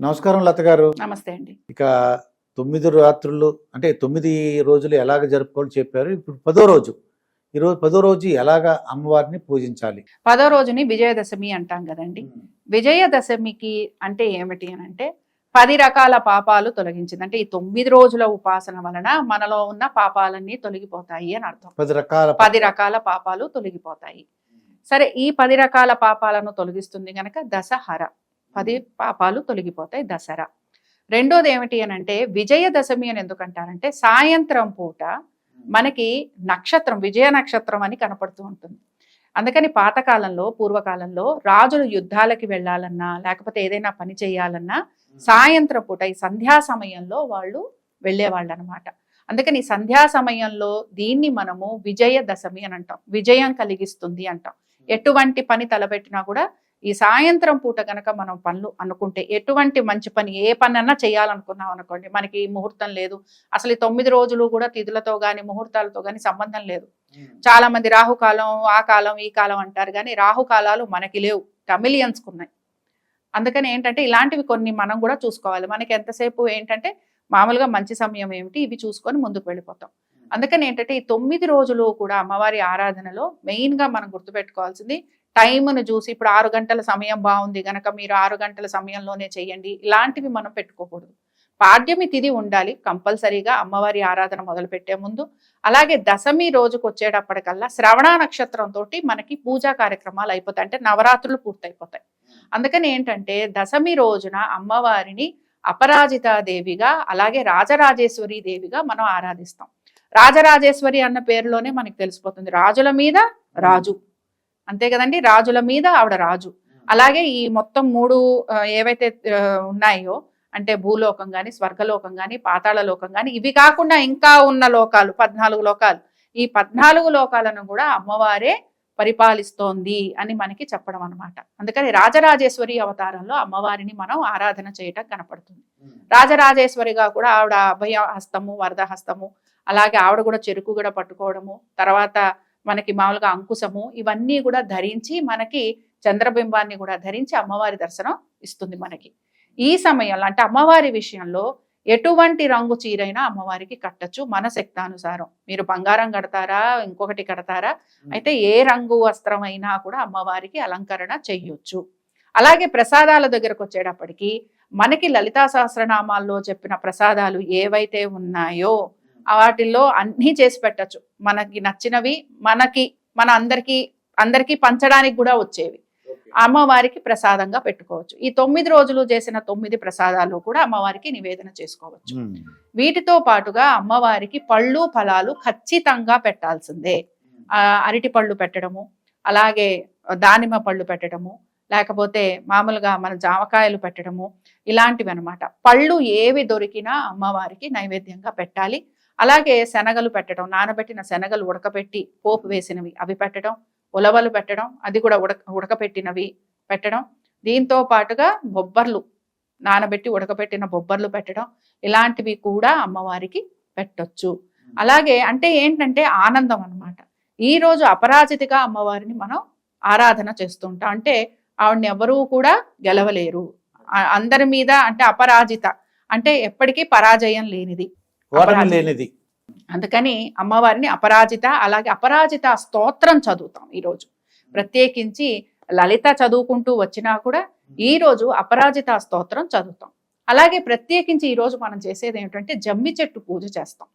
నమస్కారం లత గారు. నమస్తే అండి. ఇక తొమ్మిది రాత్రులు అంటే తొమ్మిది రోజులు ఎలాగ జరుపుకోవాలో చెప్పారు. ఇప్పుడు పదో రోజు. ఈరోజు పదో రోజు ఎలాగ అమ్మవారిని పూజించాలి? పదో రోజుని విజయదశమి అంటాం కదండి. విజయదశమికి అంటే ఏమిటి అని అంటే పది రకాల పాపాలు తొలగించింది. అంటే ఈ తొమ్మిది రోజుల ఉపాసన వలన మనలో ఉన్న పాపాలన్నీ తొలగిపోతాయి అని అర్థం. పది రకాల పది రకాల పాపాలు తొలగిపోతాయి. సరే ఈ పది రకాల పాపాలను తొలగిస్తుంది గనక దశహర. పది పాపాలు తొలగిపోతాయి దసరా. రెండోది ఏమిటి అని అంటే విజయదశమి అని ఎందుకు అంటారంటే సాయంత్రం పూట మనకి నక్షత్రం విజయ నక్షత్రం అని కనపడుతూ ఉంటుంది. అందుకని పాతకాలంలో పూర్వకాలంలో రాజులు యుద్ధాలకి వెళ్ళాలన్నా లేకపోతే ఏదైనా పని చేయాలన్నా సాయంత్రం పూట ఈ సంధ్యా సమయంలో వాళ్ళు వెళ్ళేవాళ్ళు అనమాట అందుకని ఈ సంధ్యా సమయంలో దీన్ని మనము విజయదశమి అని అంటాం. విజయం కలిగిస్తుంది అంటాం. ఎటువంటి పని తలపెట్టినా కూడా ఈ సాయంత్రం పూట గనక మనం పనులు అనుకుంటే ఎటువంటి మంచి పని ఏ పని అన్నా చేయాలనుకున్నాం అనుకోండి మనకి ముహూర్తం లేదు. అసలు ఈ తొమ్మిది రోజులు కూడా తిథులతో కానీ ముహూర్తాలతో కానీ సంబంధం లేదు. చాలా మంది రాహుకాలం ఆ కాలం ఈ కాలం అంటారు కానీ రాహుకాలాలు మనకి లేవు. టమిలియన్స్కి ఉన్నాయి అందుకని ఏంటంటే ఇలాంటివి కొన్ని మనం కూడా చూసుకోవాలి. మనకి ఎంతసేపు ఏంటంటే మామూలుగా మంచి సమయం ఏమిటి ఇవి చూసుకొని ముందుకు వెళ్ళిపోతాం. అందుకని ఏంటంటే ఈ తొమ్మిది రోజులు కూడా అమ్మవారి ఆరాధనలో మెయిన్గా మనం గుర్తుపెట్టుకోవాల్సింది టైంను చూసి ఇప్పుడు ఆరు గంటల సమయం బాగుంది గనక మీరు ఆరు గంటల సమయంలోనే చేయండి. ఇలాంటివి మనం పెట్టుకోకూడదు. పాడ్యమి తిథి ఉండాలి. కంపల్సరీగా అమ్మవారి ఆరాధన మొదలు పెట్టే ముందు. అలాగే దశమి రోజుకు వచ్చేటప్పటికల్లా శ్రవణ నక్షత్రం తోటి మనకి పూజా కార్యక్రమాలు అయిపోతాయి. అంటే నవరాత్రులు పూర్తయిపోతాయి. అందుకని ఏంటంటే దశమి రోజున అమ్మవారిని అపరాజిత దేవిగా అలాగే రాజరాజేశ్వరి దేవిగా మనం ఆరాధిస్తాం. రాజరాజేశ్వరి అన్న పేరులోనే మనకి తెలిసిపోతుంది. రాజుల మీద రాజు. అంతే కదండి రాజుల మీద ఆవిడ రాజు. అలాగే ఈ మొత్తం మూడు ఏవైతే ఉన్నాయో అంటే భూలోకం కానీ స్వర్గలోకం కానీ పాతాళ లోకం కానీ ఇవి కాకుండా ఇంకా ఉన్న లోకాలు పద్నాలుగు లోకాలు. ఈ పద్నాలుగు లోకాలను కూడా అమ్మవారే పరిపాలిస్తోంది అని మనకి చెప్పడం అన్నమాట. అందుకని రాజరాజేశ్వరి అవతారంలో అమ్మవారిని మనం ఆరాధన చేయటం కనపడుతుంది. రాజరాజేశ్వరిగా కూడా ఆవిడ అభయ హస్తము వరద హస్తము అలాగే ఆవిడ కూడా చెరుకు కూడా పట్టుకోవడము తర్వాత మనకి మామూలుగా అంకుశము ఇవన్నీ కూడా ధరించి మనకి చంద్రబింబాన్ని కూడా ధరించి అమ్మవారి దర్శనం ఇస్తుంది మనకి. ఈ సమయంలో అంటే అమ్మవారి విషయంలో ఎటువంటి రంగు చీరైనా అమ్మవారికి కట్టచ్చు మన శక్తానుసారం. మీరు బంగారం కడతారా ఇంకొకటి కడతారా? అయితే ఏ రంగు వస్త్రం అయినా కూడా అమ్మవారికి అలంకరణ చెయ్యొచ్చు. అలాగే ప్రసాదాల దగ్గరకు వచ్చేటప్పటికి మనకి లలితా సహస్రనామాల్లో చెప్పిన ప్రసాదాలు ఏవైతే ఉన్నాయో వాటిల్లో అన్నీ చేసి పెట్టచ్చు. మనకి నచ్చినవి మనకి మన అందరికి అందరికీ పంచడానికి కూడా వచ్చేవి. అమ్మవారికి ప్రసాదంగా పెట్టుకోవచ్చు. ఈ తొమ్మిది రోజులు చేసిన తొమ్మిది ప్రసాదాలు కూడా అమ్మవారికి నివేదన చేసుకోవచ్చు. వీటితో పాటుగా అమ్మవారికి పళ్ళు ఫలాలు ఖచ్చితంగా పెట్టాల్సిందే. అరటి పళ్ళు పెట్టడము అలాగే దానిమ్మ పళ్ళు పెట్టడము లేకపోతే మామూలుగా మన జామకాయలు పెట్టడము ఇలాంటివి అనమాట పళ్ళు ఏవి దొరికినా అమ్మవారికి నైవేద్యంగా పెట్టాలి. అలాగే శనగలు పెట్టడం నానబెట్టిన శనగలు ఉడకపెట్టి పోపు వేసినవి అవి పెట్టడం ఉలవలు పెట్టడం అది కూడా ఉడక ఉడకపెట్టినవి పెట్టడం. దీంతో పాటుగా బొబ్బర్లు నానబెట్టి ఉడకపెట్టిన బొబ్బర్లు పెట్టడం ఇలాంటివి కూడా అమ్మవారికి పెట్టొచ్చు. అలాగే అంటే ఏంటంటే ఆనందం అన్నమాట. ఈ రోజు అపరాజితిగా అమ్మవారిని మనం ఆరాధన చేస్తుంటాం. అంటే ఆవిడని ఎవరూ కూడా గెలవలేరు. అందరి మీద అంటే అపరాజిత. అంటే ఎప్పటికీ పరాజయం లేనిది. ఓటమి. లేనిది. అందుకని అమ్మవారిని అపరాజిత అలాగే అపరాజిత స్తోత్రం చదువుతాం ఈరోజు. ప్రత్యేకించి లలిత చదువుకుంటూ వచ్చినా కూడా ఈ రోజు అపరాజిత స్తోత్రం చదువుతాం. అలాగే ప్రత్యేకించి ఈ రోజు మనం చేసేది ఏమిటంటే జమ్మి చెట్టు పూజ చేస్తాం.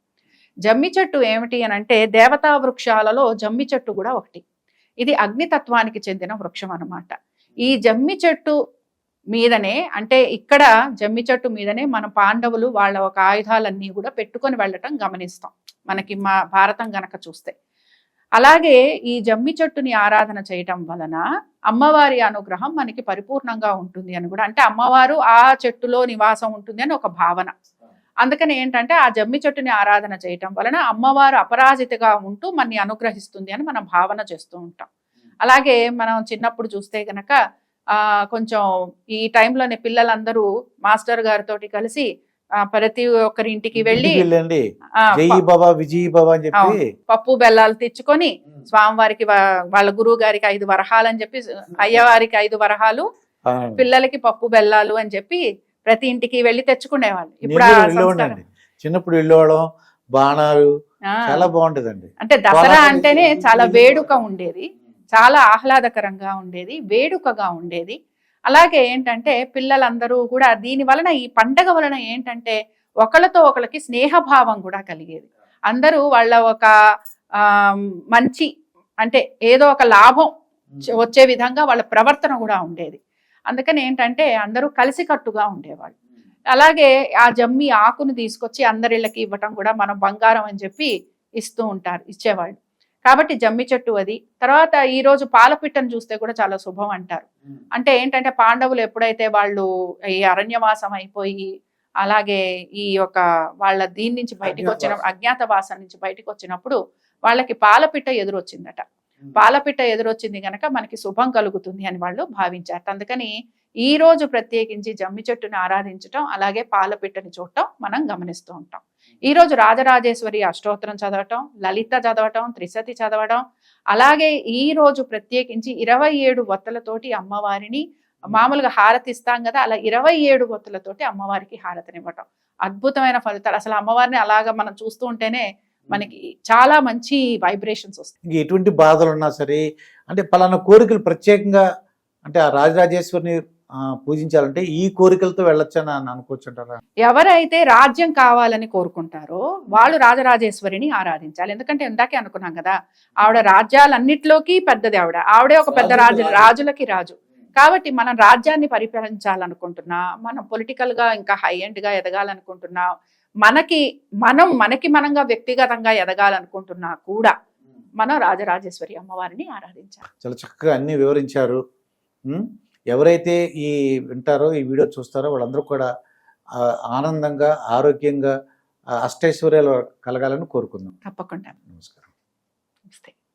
జమ్మి చెట్టు ఏమిటి అని అంటే దేవతా వృక్షాలలో జమ్మి చెట్టు కూడా ఒకటి. ఇది అగ్నితత్వానికి చెందిన వృక్షం అన్నమాట. ఈ జమ్మి చెట్టు మీదనే అంటే ఇక్కడ జమ్మి చెట్టు మీదనే మన పాండవులు వాళ్ళ ఒక ఆయుధాలన్నీ కూడా పెట్టుకొని వెళ్ళటం గమనిస్తాం మనకి మా భారతం గనక చూస్తే. అలాగే ఈ జమ్మి చెట్టుని ఆరాధన చేయటం వలన అమ్మవారి అనుగ్రహం మనకి పరిపూర్ణంగా ఉంటుంది అని కూడా అంటే అమ్మవారు ఆ చెట్టులో నివాసం ఉంటుంది అని ఒక భావన. అందుకని ఏంటంటే ఆ జమ్మి చెట్టుని ఆరాధన చేయటం వలన అమ్మవారు అపరాజితగా ఉంటూ మనని అనుగ్రహిస్తుంది అని మనం భావన చేస్తూ ఉంటాం. అలాగే మనం చిన్నప్పుడు చూస్తే గనక కొంచెం ఈ టైంలోనే పిల్లలందరూ మాస్టర్ గారితో కలిసి ఆ, ప్రతి ఒక్కరి ఇంటికి వెళ్ళి పప్పు బెల్లాలు తెచ్చుకొని స్వామివారికి వాళ్ళ గురువు గారికి ఐదు వరహాలు అని చెప్పి అయ్యవారికి ఐదు వరహాలు పిల్లలకి పప్పు బెల్లాలు అని చెప్పి ప్రతి ఇంటికి వెళ్ళి తెచ్చుకునేవాళ్ళు. ఇప్పుడు చిన్నప్పుడు వెళ్ళేవాళ్ళం బాణాలు చాలా బాగుంటదండి అంటే దసరా అంటేనే చాలా వేడుక ఉండేది. చాలా ఆహ్లాదకరంగా ఉండేది వేడుకగా ఉండేది. అలాగే ఏంటంటే పిల్లలందరూ కూడా దీని వలన ఈ పండగ వలన ఏంటంటే ఒకళ్ళతో ఒకళ్ళకి స్నేహభావం కూడా కలిగేది. అందరూ వాళ్ళ ఒక మంచి అంటే ఏదో ఒక లాభం వచ్చే విధంగా వాళ్ళ ప్రవర్తన కూడా ఉండేది. అందుకని ఏంటంటే అందరూ కలిసికట్టుగా ఉండేవాళ్ళు. అలాగే ఆ జమ్మి ఆకును తీసుకొచ్చి అందరిళ్ళకి ఇవ్వటం కూడా మనం బంగారం అని చెప్పి ఇస్తూ ఉంటారు ఇచ్చేవాళ్ళు. కాబట్టి జమ్మి చెట్టు అది. తర్వాత ఈ రోజు పాలపిట్టను చూస్తే కూడా చాలా శుభం అంటారు. అంటే ఏంటంటే పాండవులు ఎప్పుడైతే వాళ్ళు ఈ అరణ్యవాసం అయిపోయి అలాగే ఈ యొక్క వాళ్ళ దీని నుంచి బయటికి వచ్చిన అజ్ఞాతవాసం నుంచి బయటికి వచ్చినప్పుడు వాళ్ళకి పాలపిట్ట ఎదురొచ్చిందట. పాలపిట్ట ఎదురొచ్చింది గనక మనకి శుభం కలుగుతుంది అని వాళ్ళు భావించారు అందుకని ఈ రోజు ప్రత్యేకించి జమ్మి చెట్టుని ఆరాధించటం అలాగే పాలపిట్టని చూడటం మనం గమనిస్తూ ఉంటాం. ఈ రోజు రాజరాజేశ్వరి అష్టోత్తరం చదవటం లలిత చదవటం త్రిశతి చదవడం అలాగే ఈ రోజు ప్రత్యేకించి ఇరవై ఏడు వత్తలతోటి అమ్మవారిని మామూలుగా హారతి ఇస్తాం కదా అలా ఇరవై ఏడు వత్తులతోటి అమ్మవారికి హారతినివ్వటం. అద్భుతమైన ఫలితాలు. అసలు అమ్మవారిని అలాగా మనం చూస్తూ ఉంటేనే మనకి చాలా మంచి వైబ్రేషన్స్ వస్తాయి. ఎటువంటి బాధలు ఉన్నా సరే అంటే పలానా కోరికలు ప్రత్యేకంగా అంటే ఆ రాజరాజేశ్వరిని పూజించాలంటే ఈ కోరికలతో వెళ్ళొచ్చని అని అనుకోవచ్చు అంటారా ఎవరైతే రాజ్యం కావాలని కోరుకుంటారో వాళ్ళు రాజరాజేశ్వరిని ఆరాధించాలి. ఎందుకంటే ఇందాకే అనుకున్నాం కదా ఆవిడ రాజ్యాలన్నిట్లోకి పెద్దది ఆవిడ. ఆవిడే ఒక పెద్ద రాజు. రాజులకి రాజు. కాబట్టి మనం రాజ్యాన్ని పరిపాలించాలనుకుంటున్నా మనం పొలిటికల్గా ఇంకా హై ఎండ్గా ఎదగాలనుకుంటున్నా మనకి మనం మనకి మనంగా వ్యక్తిగతంగా ఎదగాలనుకుంటున్నా కూడా మనం రాజరాజేశ్వరి అమ్మవారిని ఆరాధించాలి. చాలా చక్కగా అన్ని వివరించారు? ఎవరైతే ఈ వింటారో ఈ వీడియో చూస్తారో వాళ్ళందరూ కూడా ఆనందంగా ఆరోగ్యంగా అష్టైశ్వర్యాలు కలగాలని కోరుకుందాం. తప్పకుండా. నమస్కారం. నమస్తే.